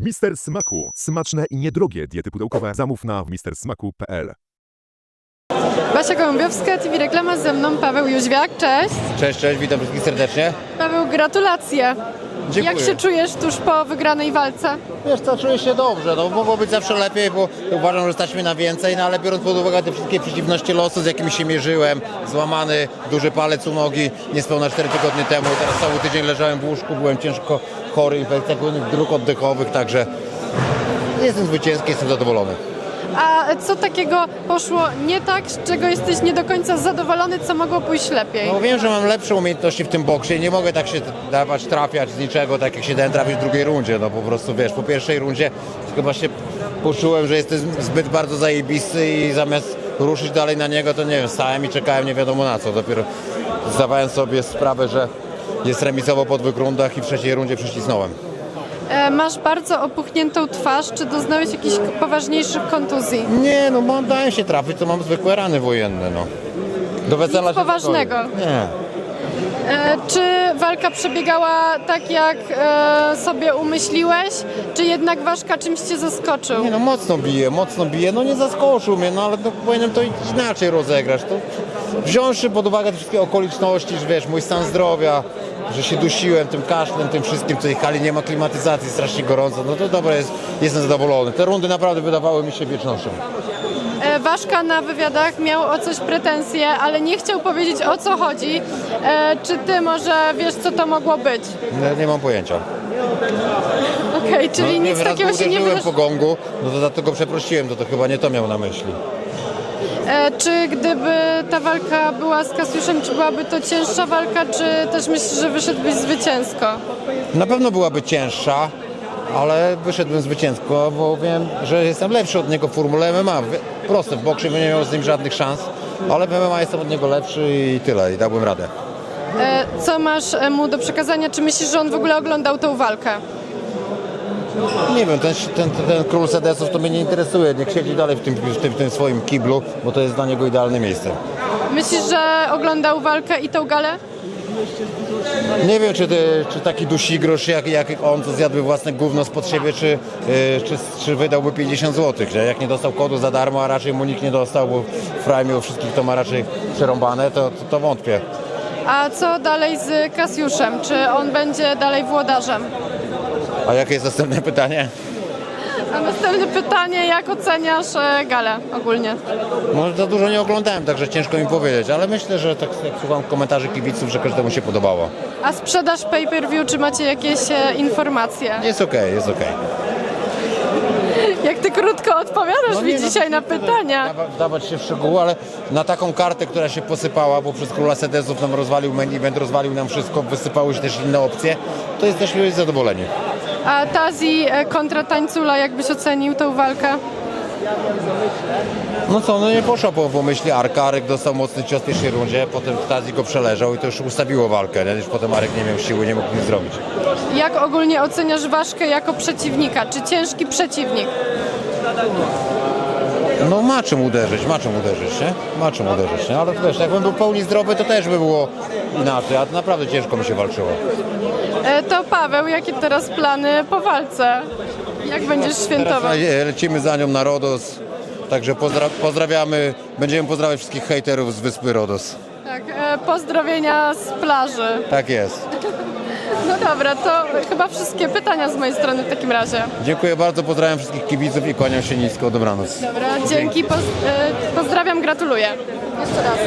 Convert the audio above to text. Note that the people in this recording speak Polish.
Mister Smaku. Smaczne i niedrogie diety pudełkowe. Zamów na mistersmaku.pl. Basia Gołębiowska, TV Reklama, ze mną Paweł Jóźwiak, cześć. Cześć, cześć, witam wszystkich serdecznie. Paweł, gratulacje. Dziękuję. Jak się czujesz tuż po wygranej walce? Wiesz co, czuję się dobrze, no mogło być zawsze lepiej, bo uważam, że stać mnie na więcej, no ale biorąc pod uwagę te wszystkie przeciwności losu, z jakimi się mierzyłem, złamany duży palec u nogi niespełna 4 tygodnie temu, teraz cały tydzień leżałem w łóżku, byłem ciężko chory, infekcja dróg oddechowych, także jestem zwycięski, jestem zadowolony. A co takiego poszło nie tak, z czego jesteś nie do końca zadowolony, co mogło pójść lepiej? No wiem, że mam lepsze umiejętności w tym boksie nie mogę tak się dawać trafiać z niczego, tak jak się dałem trafić w drugiej rundzie, no po prostu wiesz, po pierwszej rundzie chyba się poczułem, że jestem zbyt bardzo zajebisty i zamiast ruszyć dalej na niego, to nie wiem, stałem i czekałem nie wiadomo na co, dopiero zdawałem sobie sprawę, że jest remisowo po dwóch rundach i w trzeciej rundzie przycisnąłem. E, masz bardzo opuchniętą twarz, czy doznałeś jakichś poważniejszych kontuzji? Nie, no mam, dałem się trafić, to mam zwykłe rany wojenne, no. Do wesela Nic się poważnego. Nie. E, czy walka przebiegała tak, jak e, sobie umyśliłeś, czy jednak Waszka czymś cię zaskoczył? Nie no, mocno bije, mocno bije. No nie zaskoczył mnie, no ale to powinienem to inaczej rozegrać. To wziąwszy pod uwagę te wszystkie okoliczności, że wiesz, mój stan zdrowia, że się dusiłem tym kaszlem, tym wszystkim, w tej hali nie ma klimatyzacji, strasznie gorąco, no to dobra, jest, jestem zadowolony. Te rundy naprawdę wydawały mi się wiecznością. E, Waszka na wywiadach miał o coś pretensje, ale nie chciał powiedzieć o co chodzi. E, czy ty może wiesz, co to mogło być? Nie, nie mam pojęcia. Okej, czyli no, nic raz takiego się nie uderzyłem wydarzyło. po gongu, no to dlatego przeprosiłem, to, to chyba nie to miał na myśli. E, czy gdyby ta walka była z Kasiuszem, czy byłaby to cięższa walka, czy też myślisz, że wyszedłbyś zwycięsko? Na pewno byłaby cięższa, ale wyszedłem zwycięsko, bo wiem, że jestem lepszy od niego w formule MMA. Proste, w boksie bym nie miał z nim żadnych szans, ale w MMA jestem od niego lepszy i tyle, i dałbym radę. E, co masz e, mu do przekazania? Czy myślisz, że on w ogóle oglądał tą walkę? Nie wiem, ten, ten, ten król sedesów to mnie nie interesuje, niech siedzi dalej w tym, w, tym, w tym swoim kiblu, bo to jest dla niego idealne miejsce. Myślisz, że oglądał walkę i tą galę? Nie wiem, czy, ty, czy taki dusigrosz jak, jak on, co zjadłby własne gówno spod siebie, czy, yy, czy, czy wydałby 50 zł, że jak nie dostał kodu za darmo, a raczej mu nikt nie dostał, bo w Prime u wszystkich to ma raczej przerąbane, to, to, to wątpię. A co dalej z Kasiuszem? Czy on będzie dalej włodarzem? A jakie jest następne pytanie? A następne pytanie, jak oceniasz e, galę ogólnie? Może za dużo nie oglądałem, także ciężko mi powiedzieć, ale myślę, że tak jak słucham komentarzy kibiców, że każdemu się podobało. A sprzedaż pay-per-view, czy macie jakieś e, informacje? Jest okej, jest okej. Jak ty krótko odpowiadasz No mi nie, no, dzisiaj na pytania. dawa- Wdawać się w szczegóły, ale na taką kartę, która się posypała, bo przez króla sedesów nam rozwalił main event, rozwalił nam wszystko, wysypały się też inne opcje, to jesteśmy zadowoleni. A Tazi e, kontra Tańcula, jakbyś ocenił tą walkę? No co, no nie poszło po, po myśli Arka, Arek dostał mocny cios w pierwszej rundzie, potem Tazi go przeleżał i to już ustawiło walkę, nie? już potem Arek nie miał siły, nie mógł nic zrobić. Jak ogólnie oceniasz Waszkę jako przeciwnika? Czy ciężki przeciwnik? No ma czym uderzyć, ma czym uderzyć, nie? Ma czym uderzyć, nie? Ale wiesz, jakbym był pełni zdrowy, to też by było inaczej, a naprawdę ciężko mi się walczyło. E, To Paweł, jakie teraz plany po walce? Jak będziesz Teraz świętował? le- lecimy za nią na Rodos, także pozdra pozdrawiamy, będziemy pozdrawiać wszystkich hejterów z wyspy Rodos. Tak, e, pozdrowienia z plaży. Tak jest. No dobra, to chyba wszystkie pytania z mojej strony w takim razie. Dziękuję bardzo, pozdrawiam wszystkich kibiców i kłaniam się nisko, dobranoc. Dobra, dzięki, poz, e, pozdrawiam, gratuluję. Jeszcze raz.